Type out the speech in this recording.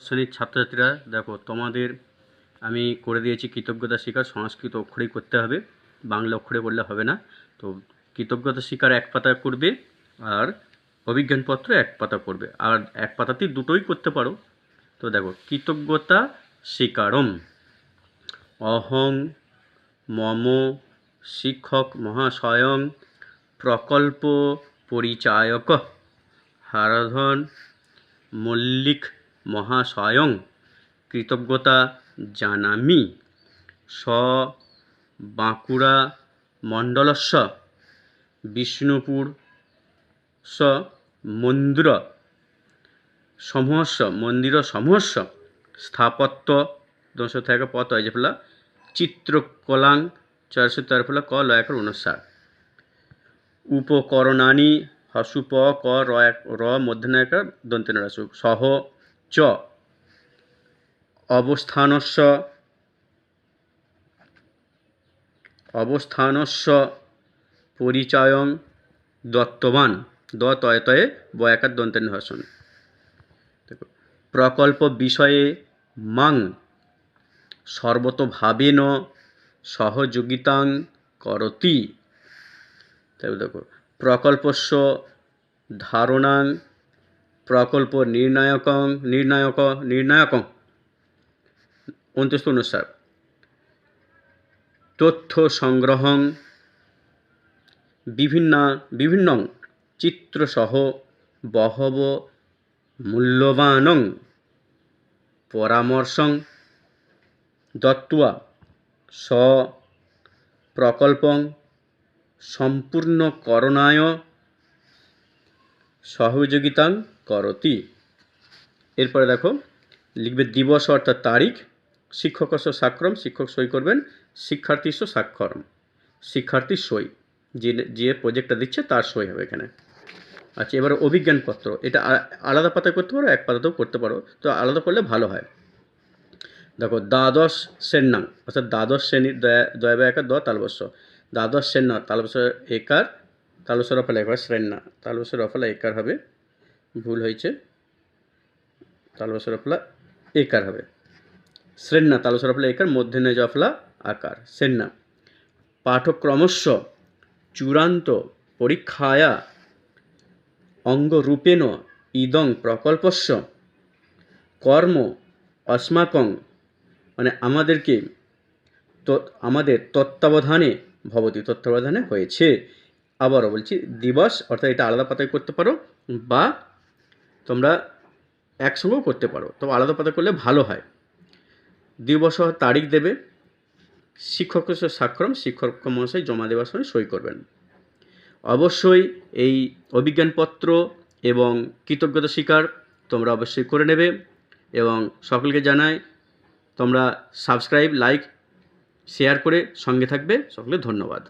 শ্রেণির ছাত্রছাত্রীরা, দেখো তোমাদের আমি করে দিয়েছি কৃতজ্ঞতা শিকার সংস্কৃত অক্ষরেই করতে হবে, বাংলা অক্ষরে বললে হবে না। তো কৃতজ্ঞতা শিকার এক পাতা করবে আর অভিজ্ঞানপত্র এক পাতা করবে। আর এক পাতাতেই দুটোই করতে পারো। তো দেখো, কৃতজ্ঞতা শিকারম অহং মম শিক্ষক মহাশয়ং প্রকল্প পরিচায়ক। হারাধন মল্লিক মহাশয়ং কৃতজ্ঞতা জানামি। স বাঁকুড়া মণ্ডলস্য, বিষ্ণুপুর স মন্দির সমূহস্য মন্দির সমূহস্য স্থাপত্য দশ থেকে পত হয় যে ফেলা, চিত্রকলাং চারশো তেরো ফেলা, ক লয়াকর অনুসার। উপকরণানি হসুপ ক র এক, র মধ্যনায়কার দন্তেনরাসু সহ চ। অবস্থানস্য। অবস্থানস্য। পরিচয়ং দত্তবান। দ তয়ে তয়ে বয়াকার হসন দেখো, প্রকল্প বিষয়ে মাং সর্বতোভাবেন সহযোগিতাং করতি। দেখো, প্রকল্পস্য ধারণাং প্রকল্প নির্ণায়কং, নির্ণায়ক নির্ণায়ক। উনত্রিশ অনুসার তথ্য সংগ্রহং, বিভিন্ন বিভিন্ন চিত্রসহ বহব মূল্যবানং পরামর্শং দত্ত্বা স প্রকল্পং সম্পূর্ণকরণায় সহযোগিতাং এরপরে দেখো, লিখবে দিবস অর্থাৎ তারিখ শিক্ষকস্য স্বাক্ষরম শিক্ষক সই করবেন শিক্ষার্থীস্য স্বাক্ষরম শিক্ষার্থীর সই, যে যে প্রজেক্টটা দিচ্ছে তার সই হবে এখানে। আচ্ছা এবার অভিজ্ঞানপত্র, এটা আলাদা পাতায় করতে পারো, এক পাতাতেও করতে পারো, তো আলাদা করলে ভালো হয়। দেখো, দ্বাদশ সেন্নাং অর্থাৎ দ্বাদশ শ্রেণির দয়া দয়া একার দ, তালবস্য। দ্বাদশ সেন্না তালবস্য একার, তালবস্য রফলা একার শ্রেণা তালবস্য রফলা একার হবে। ভুল হয়েছে। রফলা একার হবে। শ্রেণা তালবস্য রফলা একার, মধ্যে জফলা, আকার। সেন্না পাঠক্রমস্য চূড়ান্ত পরীক্ষায়া অঙ্গরূপেণ ইদং প্রকল্পস্য কর্ম অস্মাকং মানে আমাদেরকে আমাদের তত্ত্বাবধানে, ভবতী তত্ত্বাবধানে হয়েছে। আবারও বলছি, দিবস, অর্থাৎ এটা আলাদা পাতায় করতে পারো, বা তোমরা একসঙ্গেও করতে পারো। তবে আলাদা পাতা করলে ভালো হয়। দিবস তারিখ দেবে। শিক্ষক স্বাক্ষরম শিক্ষক মহাশয় জমা দেওয়ার সময় সই করবেন। অবশ্যই এই অভিজ্ঞানপত্র এবং কৃতজ্ঞতা স্বীকার তোমরা অবশ্যই করে নেবে এবং সকলকে জানাই, তোমরা সাবস্ক্রাইব, লাইক, শেয়ার করে সঙ্গে থাকবে। সকলে ধন্যবাদ।